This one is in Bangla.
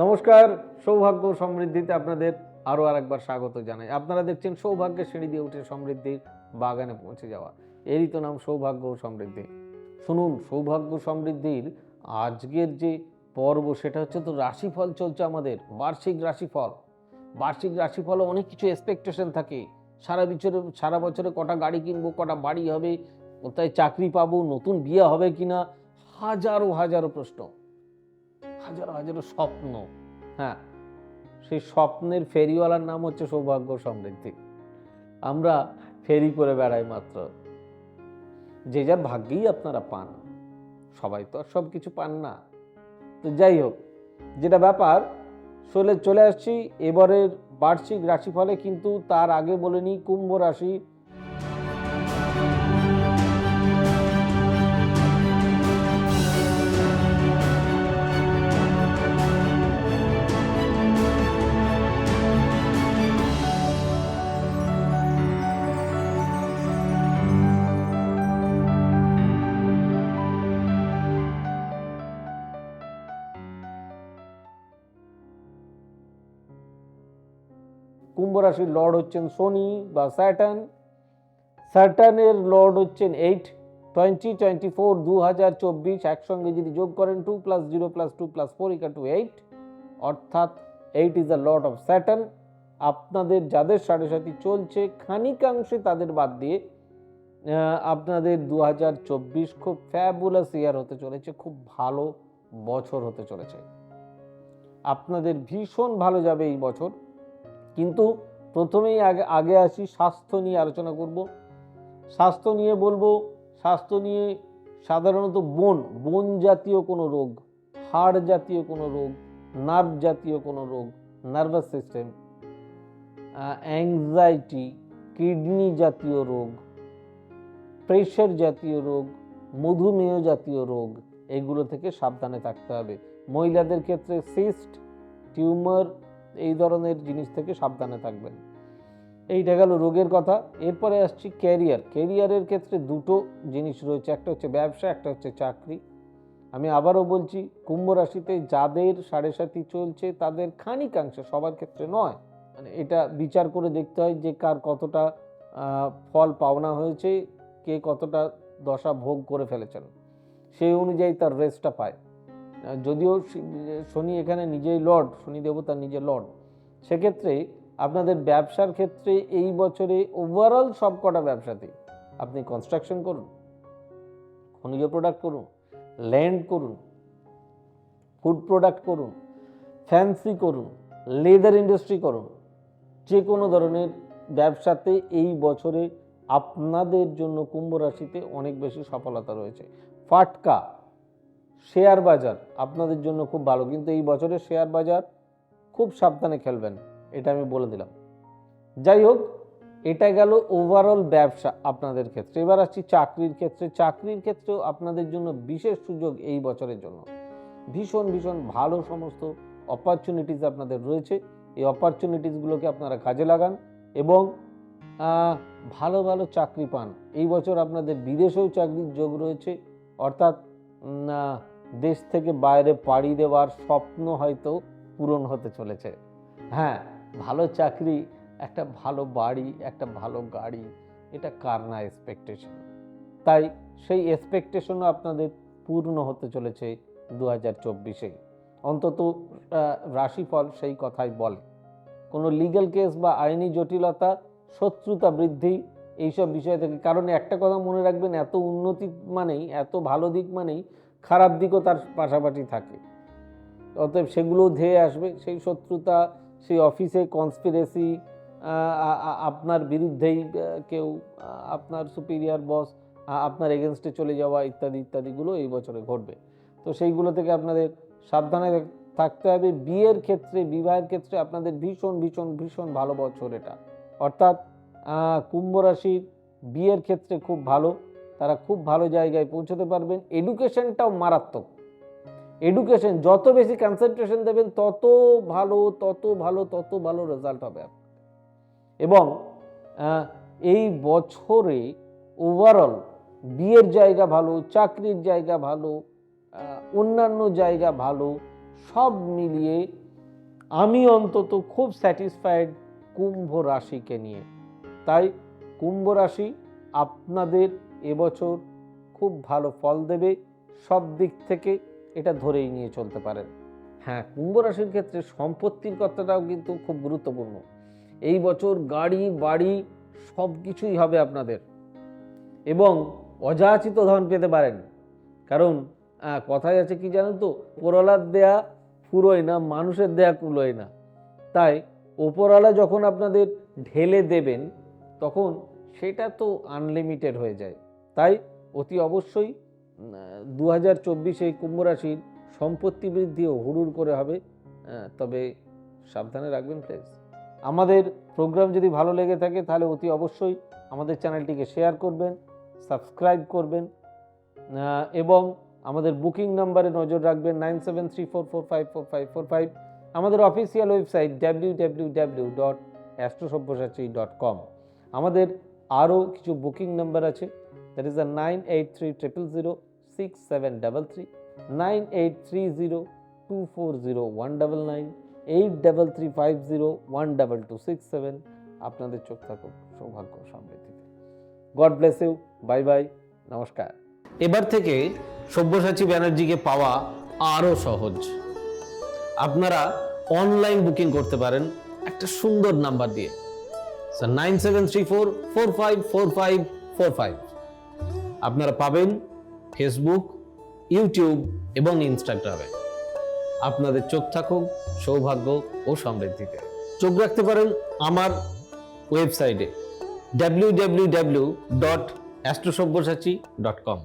নমস্কার, সৌভাগ্য সমৃদ্ধিতে আপনাদের আরও আরেকবার স্বাগত জানাই। আপনারা দেখছেন সৌভাগ্যের সিঁড়ি দিয়ে উঠে সমৃদ্ধির বাগানে পৌঁছে যাওয়া। এরই তো নাম সৌভাগ্য সমৃদ্ধি। শুনুন, সৌভাগ্য সমৃদ্ধির আজকের যে পর্ব, সেটা হচ্ছে তো রাশিফল চলছে আমাদের, বার্ষিক রাশিফল। বার্ষিক রাশিফলে অনেক কিছু এক্সপেকটেশন থাকে। সারা বছরে সারা বছরে কটা গাড়ি কিনবো, কটা বাড়ি হবে, কোথায় চাকরি পাবো, নতুন বিয়ে হবে কিনা, হাজারো হাজারো প্রশ্ন। হাজারো হাজারো স্বপ্ন হ্যাঁ? সেই স্বপ্নের ফেরিওয়ালার নাম হচ্ছে সৌভাগ্য সমৃদ্ধি। আমরা ফেরি করে বেড়াই মাত্র। যে যার ভাগ্যেই আপনারা পান, সবাই তো আর সব কিছু পান না। তো যাই হোক, যেটা ব্যাপার, চলে চলে আসছি, এবারের বার্ষিক রাশিফলে কিন্তু তার আগে বলে নিই কুম্ভ রাশি কুম্ভ রাশির লর্ড হচ্ছেন শনি বা স্যাটার্ন। স্যাটার্নের লর্ড হচ্ছেন এইট। টোয়েন্টি টোয়েন্টি ফোর দু হাজার চব্বিশ, একসঙ্গে যদি যোগ করেন two plus zero plus two plus four equal to eight অর্থাৎ eight is the lord of Saturn আপনাদের যাদের সাড়ে সাথী চলছে, খানিকাংশে তাদের বাদ দিয়ে আপনাদের দু হাজার চব্বিশ খুব ফ্যাবুলাস ইয়ার হতে চলেছে, খুব ভালো বছর হতে চলেছে। আপনাদের ভীষণ ভালো যাবে এই বছর। কিন্তু প্রথমেই আগে আগে আসি স্বাস্থ্য নিয়ে আলোচনা করব। স্বাস্থ্য নিয়ে বলব, স্বাস্থ্য নিয়ে সাধারণত বোন বোন জাতীয় কোনো রোগ, হাড় জাতীয় কোনো রোগ, নার্ভ জাতীয় কোনো রোগ, নার্ভাস সিস্টেম অ্যাংজাইটি কিডনি জাতীয় রোগ, প্রেশার জাতীয় রোগ, মধুমেহ জাতীয় রোগ, এগুলো থেকে সাবধানে থাকতে হবে। মহিলাদের ক্ষেত্রে সিস্ট, টিউমার এই ধরনের জিনিস থেকে সাবধানে থাকবেন। এইটা গেল রোগের কথা। এরপরে আসছি ক্যারিয়ার। ক্যারিয়ারের ক্ষেত্রে দুটো জিনিস রয়েছে। একটা হচ্ছে ব্যবসা, একটা হচ্ছে চাকরি। আমি আবারও বলছি, কুম্ভ রাশিতে যাদের সাড়ে সাথী চলছে, তাদের খানিকাংশে সবার ক্ষেত্রে নয়। মানে এটা বিচার করে দেখতে হয় যে কার কতটা ফল পাওনা হয়েছে, কে কতটা দশা ভোগ করে ফেলেছেন। সেই অনুযায়ী তার রেস্টটা পায়। যদিও শনি এখানে নিজেই লর্ড, শনি দেবতা নিজে লর্ড, সেক্ষেত্রে আপনাদের ব্যবসার ক্ষেত্রে এই বছরে ওভারঅল সব কটা ব্যবসাতে আপনি কনস্ট্রাকশন করুন, খনিজ প্রোডাক্ট করুন ল্যান্ড করুন ফুড প্রোডাক্ট করুন ফ্যান্সি করুন লেদার ইন্ডাস্ট্রি করুন, যে কোনো ধরনের ব্যবসাতে এই বছরে আপনাদের জন্য কুম্ভ রাশিতে অনেক বেশি সফলতা রয়েছে। ফাটকা শেয়ার বাজার আপনাদের জন্য খুব ভালো। কিন্তু এই বছরে শেয়ার বাজার খুব সাবধানে খেলবেন, এটা আমি বলে দিলাম। যাই হোক, এটা গেল ওভারঅল ব্যবসা আপনাদের ক্ষেত্রে। এবার আসছি চাকরির ক্ষেত্রে। চাকরির ক্ষেত্রেও আপনাদের জন্য বিশেষ সুযোগ এই বছরের জন্য। ভীষণ ভীষণ ভালো সমস্ত অপরচুনিটিস আপনাদের রয়েছে। এই অপরচুনিটিসগুলোকে আপনারা কাজে লাগান এবং ভালো ভালো চাকরি পান। এই বছর আপনাদের বিদেশেও চাকরির যোগ রয়েছে। অর্থাৎ দেশ থেকে বাইরে পাড়ি দেওয়ার স্বপ্ন হয়তো পূরণ হতে চলেছে। হ্যাঁ ভালো চাকরি, একটা ভালো বাড়ি, একটা ভালো গাড়ি, এটা কার না এক্সপেকটেশন তাই সেই এক্সপেকটেশনও আপনাদের পূর্ণ হতে চলেছে দু হাজার চব্বিশে। অন্তত রাশিফল সেই কথাই বলে। কোনো লিগ্যাল কেস বা আইনি জটিলতা, শত্রুতা বৃদ্ধি এইসব বিষয় থেকে কারণ একটা কথা মনে রাখবেন, এত উন্নতি মানেই, এত ভালো দিক মানেই খারাপ দিকও তার পাশাপাশি থাকে। অতএব সেগুলো ধেয়ে আসবে। সেই শত্রুতা, সেই অফিসে কনস্পিরেসি আপনার বিরুদ্ধেই কেউ আপনার সুপিরিয়ার বস আপনার এগেনস্টে চলে যাওয়া ইত্যাদি, ইত্যাদিগুলো এই বছরে ঘটবে। তো সেইগুলো থেকে আপনাদের সাবধানে থাকতে হবে। বিয়ের ক্ষেত্রে, বিবাহের ক্ষেত্রে আপনাদের ভীষণ ভীষণ ভীষণ ভালো বছর এটা। অর্থাৎ কুম্ভ রাশির বিয়ের ক্ষেত্রে খুব ভালো। তারা খুব ভালো জায়গায় পৌঁছতে পারবেন। এডুকেশনটাও মারাত্মক। এডুকেশন যত বেশি কনসেন্ট্রেশন দেবেন, তত ভালো তত ভালো তত ভালো রেজাল্ট হবে আপনার। এবং এই বছরে ওভারঅল বিয়ের জায়গা ভালো, চাকরির জায়গা ভালো অন্যান্য জায়গা ভালো, সব মিলিয়ে আমি অন্তত খুব স্যাটিসফাইড কুম্ভ রাশিকে নিয়ে। তাই কুম্ভ রাশি আপনাদের এবছর খুব ভালো ফল দেবে, সব দিক থেকে এটা ধরেই নিয়ে চলতে পারেন। হ্যাঁ কুম্ভ রাশির ক্ষেত্রে সম্পত্তির কথাটাও কিন্তু খুব গুরুত্বপূর্ণ। এই বছর গাড়ি, বাড়ি সব কিছুই হবে আপনাদের। এবং অযাচিত ধন পেতে পারেন। কারণ কথায় আছে কি জানেন তো? ওপরওয়ালার দেয়া ফুরোয় না, মানুষের দেয়া কুলোয় না। তাই ওপরওয়ালা যখন আপনাদের ঢেলে দেবেন, তখন সেটা তো আনলিমিটেড হয়ে যায়। তাই অতি অবশ্যই দু হাজার চব্বিশে কুম্ভ রাশির সম্পত্তি বৃদ্ধিও হুড়ুর করে হবে তবে সাবধানে রাখবেন প্লিজ আমাদের প্রোগ্রাম যদি ভালো লেগে থাকে তাহলে অতি অবশ্যই আমাদের চ্যানেলটিকে শেয়ার করবেন সাবস্ক্রাইব করবেন এবং আমাদের বুকিং নাম্বারে নজর রাখবেন nine seven three four four five four five four five আমাদের official website W W W dot Astrosabyasachi dot com আমাদের আরও কিছু বুকিং নাম্বার আছে zero one double two six seven আপনাদের চোখ থাকুক, সৌভাগ্য সমৃদ্ধিতে God bless you bye bye নমস্কার। এবার থেকে সব্যসাচী ব্যানার্জিকে পাওয়া আরও সহজ। আপনারা অনলাইন বুকিং করতে পারেন একটা সুন্দর নাম্বার দিয়ে। Nine seven three four four five four five four five আপনারা পাবেন ফেসবুক ইউটিউব এবং ইনস্টাগ্রামে আপনাদের চোখ থাকুক, সৌভাগ্য ও সমৃদ্ধিতে। চোখ রাখতে পারেন আমার ওয়েবসাইটে W W W dot Astrosabyasachi dot com